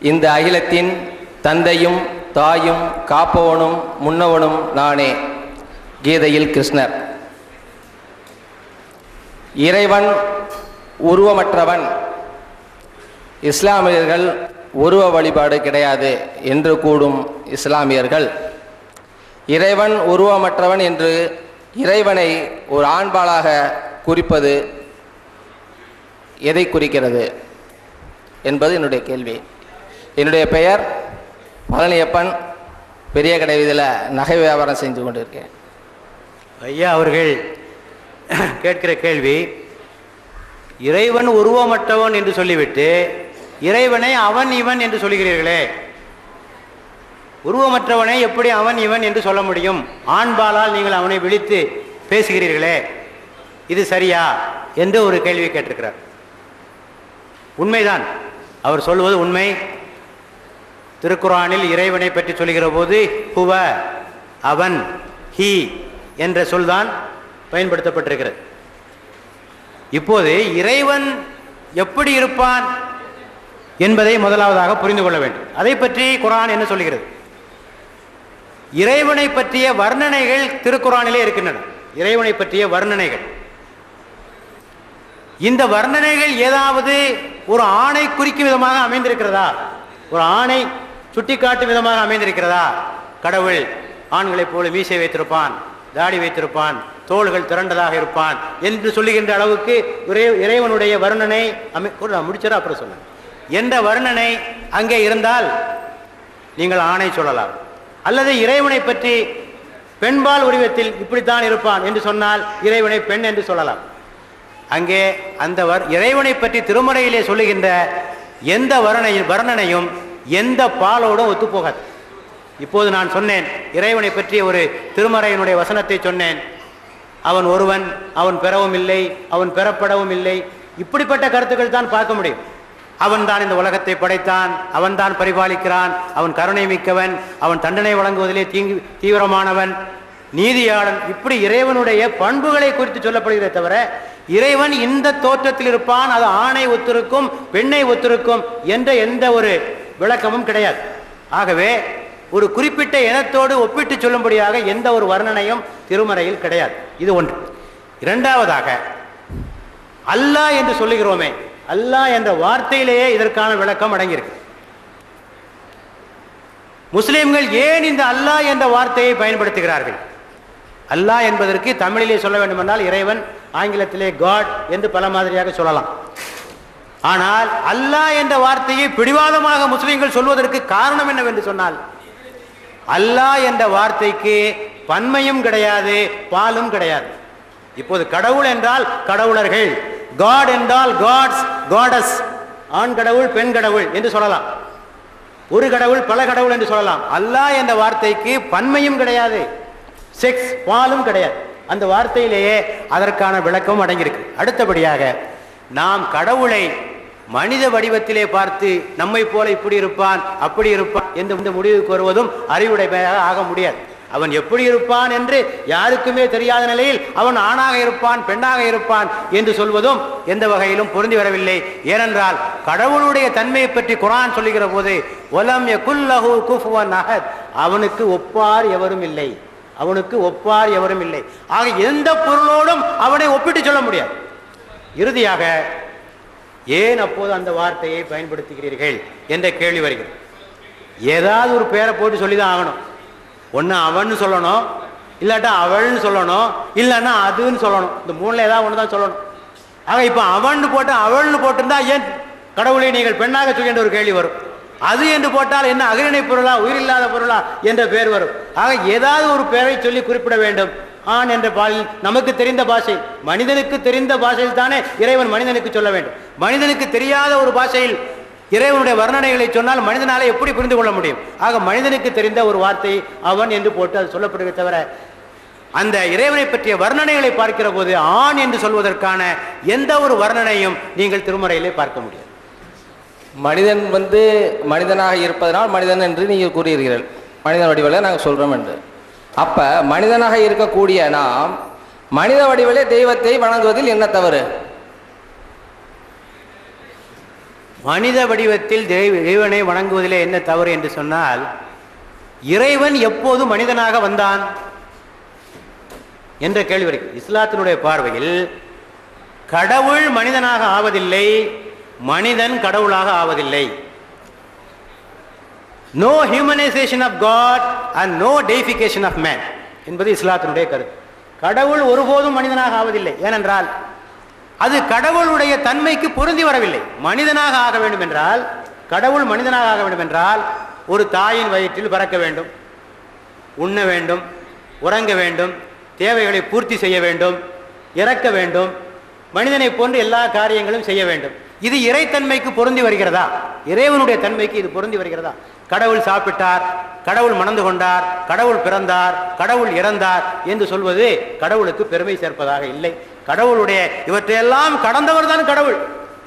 இந்த அகிலத்தின் தந்தையும் தாயும் காப்பவனும் முன்னவனும் நானே கீதையில் கிருஷ்ணர். இறைவன் உருவமற்றவன். இஸ்லாமியர்கள் உருவ வழிபாடு கிடையாது என்று கூடும் இஸ்லாமியர்கள். இறைவன் உருவமற்றவன் என்று இறைவனை ஒரு ஆண்பாளாக குறிப்பது எதை குறிக்கிறது என்பது என்னுடைய கேள்வி. என்னுடைய பெயர் பழனியப்பன். பெரிய கடை வீதியில் நகை வியாபாரம் செஞ்சு கொண்டிருக்கேன். ஐயா அவர்கள் கேட்கிற கேள்வி இறைவன் உருவமற்றவன் என்று சொல்லிவிட்டு இறைவனை அவன் இவன் என்று சொல்லுகிறீர்களே உருவமற்றவனை எப்படி அவன் இவன் என்று சொல்ல முடியும்? ஆண்பாலால் நீங்கள் அவனை விழித்து பேசுகிறீர்களே. இது சரியா என்று ஒரு கேள்வி கேட்டிருக்கிறார். உண்மைதான். அவர் சொல்வது உண்மை. திருக்குறானில் இறைவனை பற்றி சொல்கிற போது ஹுவ அவன் ஹி என்ற சொல்தான் பயன்படுத்தப்பட்டிருக்கிறது. இப்போது இறைவன் எப்படி இருப்பான் என்பதை முதலாவதாக புரிந்து கொள்ள வேண்டும். அதை பற்றி குரான் என்ன சொல்கிறது? இறைவனை பற்றிய வர்ணனைகள் திருக்குறானிலே இருக்கின்றன. இறைவனை பற்றிய வர்ணனைகள். இந்த வர்ணனைகள் ஏதாவது ஒரு ஆணை குறிக்கும் விதமாக அமைந்திருக்கிறதா? ஒரு ஆணை சுட்டிக்காட்டும் விதமாக அமைந்திருக்கிறதா? கடவுள் ஆண்களைப் போல மீசை வைத்திருப்பான் தாடி வைத்திருப்பான் தோள்கள் திரண்டதாக இருப்பான் என்று சொல்லுகின்ற அளவுக்கு இறை இறைவனுடைய வருணனை அமை ஒரு நான் அப்புறம் சொல்லுங்க என்ற வருணனை அங்கே இருந்தால் நீங்கள் ஆணை சொல்லலாம். அல்லது இறைவனை பற்றி பெண்பால் உருவத்தில் இப்படித்தான் இருப்பான் என்று சொன்னால் இறைவனை பெண் என்று சொல்லலாம். அங்கே அந்த வர் இறைவனை பற்றி திருமறையிலே சொல்லுகின்ற எந்த வர்ணனையும் வர்ணனையும் எந்த பாலோடும் ஒத்துப்போகாது இப்போது நான் சொன்னேன் இறைவனை பற்றிய ஒரு திருமறையினுடைய வசனத்தை சொன்னேன். அவன் ஒருவன் அவன் பெறவும் இல்லை அவன் பெறப்படவும் இல்லை. இப்படிப்பட்ட கருத்துக்கள் தான் பார்க்க முடியும். அவன் தான் இந்த உலகத்தை படைத்தான் அவன் தான் பரிபாலிக்கிறான் அவன் கருணை மிக்கவன் அவன் தண்டனை வழங்குவதிலே தீங்கு தீவிரமானவன். நீதியாளன் இப்படி இறைவனுடைய பண்புகளை குறித்து சொல்லப்படுகிறதே தவிர இறைவன் இந்த தோற்றத்தில் இருப்பான் அது ஆணை ஒத்திருக்கும் பெண்ணை ஒத்திருக்கும் என்ற எந்த ஒரு விளக்கமும் கிடையாது. ஆகவே ஒரு குறிப்பிட்ட இனத்தோடு ஒப்பிட்டு சொல்லும்படியாக எந்த ஒரு வர்ணனையும் திருமறையில் கிடையாது. இது ஒன்று. இரண்டாவதாக அல்லாஹ் என்று சொல்லுகிறோமே அல்லாஹ் என்ற வார்த்தையிலேயே இதற்கான விளக்கம் அடங்கியிருக்கு. முஸ்லிம்கள் ஏன் இந்த அல்லாஹ் என்ற வார்த்தையை பயன்படுத்துகிறார்கள்? அல்லாஹ் என்பதற்கு தமிழிலே சொல்ல வேண்டுமென்றால் இறைவன் ஆங்கிலத்திலே காட் என்று பல மாதிரியாக சொல்லலாம். ஆனால் அல்லாஹ் என்ற வார்த்தையை பிடிவாதமாக முஸ்லிம்கள் சொல்வதற்கு காரணம் என்னவென்று சொன்னால் அல்லாஹ் என்ற வார்த்தைக்கு பன்மையும் கிடையாது பாலும் கிடையாது. இப்போது கடவுள் என்றால் கடவுளர்கள். காட் என்றால் காட்ஸ் காடஸ் ஆண் கடவுள் பெண் கடவுள் என்று சொல்லலாம். ஒரு கடவுள் பல கடவுள் என்று சொல்லலாம். அல்லாஹ் என்ற வார்த்தைக்கு பன்மையும் கிடையாது செக்ஸ் பாலும் கிடையாது. அந்த வார்த்தையிலேயே அதற்கான விளக்கம் அடங்கியிருக்கு. அடுத்தபடியாக நாம் கடவுளை மனித வடிவத்திலே பார்த்து நம்மை போல இப்படி இருப்பான் அப்படி இருப்பான் என்று இந்த முடிவுக்கு வருவதும் அறிவுடைமையாக ஆக முடியாது. அவன் எப்படி இருப்பான் என்று யாருக்குமே தெரியாத நிலையில் அவன் ஆணாக இருப்பான் பெண்ணாக இருப்பான் என்று சொல்வதும் எந்த வகையிலும் பொருந்தி வரவில்லை. ஏனென்றால் கடவுளுடைய தன்மையை பற்றி குரான் சொல்லுகிற போது ஒலம் குல்லஹு குஃபுவன் அஹத். அவனுக்கு ஒப்பார் எவரும் இல்லை. அவனுக்கு ஒப்பார் எவரும் இல்லை. ஆக எந்த பொருளோடும் அவனை ஒப்பிட்டு சொல்ல முடியாது. இறுதியாக ஏன் அப்போது அந்த வார்த்தையை பயன்படுத்துகிறீர்கள் என்ற கேள்வி வருகிறது. ஏதாவது ஒரு பேரை போட்டு சொல்லி தான் ஆகணும். ஒன்று அவன்னு சொல்லணும் இல்லாட்டா அவள்னு சொல்லணும் இல்லைன்னா அதுன்னு சொல்லணும். இந்த மூணில் ஏதாவது ஒன்று தான் சொல்லணும். ஆக இப்போ அவன் போட்டு அவள்னு போட்டிருந்தா ஏன் கடவுளை நீங்கள் பெண்ணாக சொல்கின்ற ஒரு கேள்வி வரும். அது என்று போட்டால் என்ன அகிரிணை பொருளா உயிரில்லாத பொருளா என்ற பெயர் வரும். ஆக ஏதாவது ஒரு பெயரை சொல்லி குறிப்பிட வேண்டும். ஆண் என்ற பாலில் நமக்கு தெரிந்த பாஷை மனிதனுக்கு தெரிந்த பாஷையில் தானே இறைவன் மனிதனுக்கு சொல்ல வேண்டும். மனிதனுக்கு தெரியாத ஒரு பாஷையில் இறைவனுடைய வர்ணனைகளை சொன்னால் மனிதனால எப்படி புரிந்து கொள்ள முடியும்? ஆக மனிதனுக்கு தெரிந்த ஒரு வார்த்தை அவன் என்று போட்டு அது சொல்லப்படுவே தவிர அந்த இறைவனை பற்றிய வர்ணனைகளை பார்க்கிற போது ஆண் என்று சொல்வதற்கான எந்த ஒரு வர்ணனையும் நீங்கள் திருமறையிலே பார்க்க முடியாது. மனிதன் வந்து மனிதனாக இருப்பதனால் மனிதன் என்று நீங்கள் கூறியிருக்கிறீர்கள். மனிதன் வடிவில் நாங்கள் சொல்கிறோம் என்று. அப்போ மனிதனாக இருக்கக்கூடிய நாம் மனித வடிவிலே தெய்வத்தை வணங்குவதில் என்ன தவறு? மனித வடிவத்தில் தெய்வ- இறைவனை வணங்குவதிலே என்ன தவறு என்று சொன்னால் இறைவன் எப்போது மனிதனாக வந்தான்? என்ற கேள்வி இருக்கு. இஸ்லாத்தினுடைய பார்வையில் கடவுள் மனிதனாக ஆவதில்லை மனிதன் கடவுளாக ஆவதில்லை. No humanisation of God and no deification of man என்பது இஸ்லாத்தினுடைய கருத்து. கடவுள் ஒருபோதும் மனிதனாக ஆவதில்லை. ஏனென்றால் அது கடவுளுடைய தன்மைக்கு பொருந்தி வரவில்லை. மனிதனாக ஆக வேண்டும் என்றால் கடவுள் மனிதனாக ஆக வேண்டும் என்றால் ஒரு தாயின் வயிற்றில் பறக்க வேண்டும் உண்ண வேண்டும் உறங்க வேண்டும் தேவைகளை பூர்த்தி செய்ய வேண்டும் இறக்க வேண்டும் மனிதனை போன்று எல்லா காரியங்களும் செய்ய வேண்டும். இது இறைத்தன்மைக்கு பொருந்தி வருகிறதா? இறைவனுடைய தன்மைக்கு இது பொருந்தி வருகிறதா? கடவுள் சாப்பிட்டார் கடவுள் மணந்து கொண்டார் கடவுள் பிறந்தார் கடவுள் இறந்தார் என்று சொல்வது கடவுளுக்கு பெருமை சேர்ப்பதாக இல்லை. கடவுளுடைய இவற்றையெல்லாம் கடந்தவர் தான் கடவுள்.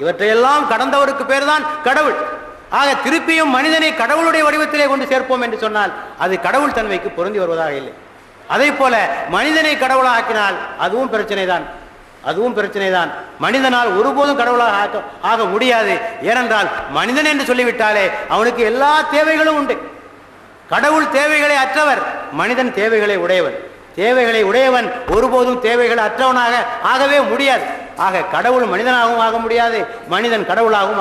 இவற்றையெல்லாம் கடந்தவருக்கு பேர் தான் கடவுள். ஆக திருப்பியும் மனிதனை கடவுளுடைய வடிவத்திலே கொண்டு சேர்ப்போம் என்று சொன்னால் அது கடவுள் தன்மைக்கு பொருந்தி வருவதாக இல்லை. அதே போல மனிதனை கடவுளாக்கினால் அதுவும் பிரச்சனை தான் அதுவும் பிரச்சனை தான் மனிதனால் ஒருபோதும் கடவுளாக ஆக முடியாது. ஏனென்றால் மனிதன் என்று சொல்லிவிட்டாலே அவனுக்கு எல்லா தேவைகளும் உண்டு. கடவுள் தேவைகளை அற்றவர் மனிதன் தேவைகளை உடையவன். தேவைகளை உடையவன் ஒருபோதும் தேவைகள் அற்றவனாக ஆகவே முடியாது. ஆக கடவுள் மனிதனாகவும் ஆக முடியாது மனிதன் கடவுளாகவும்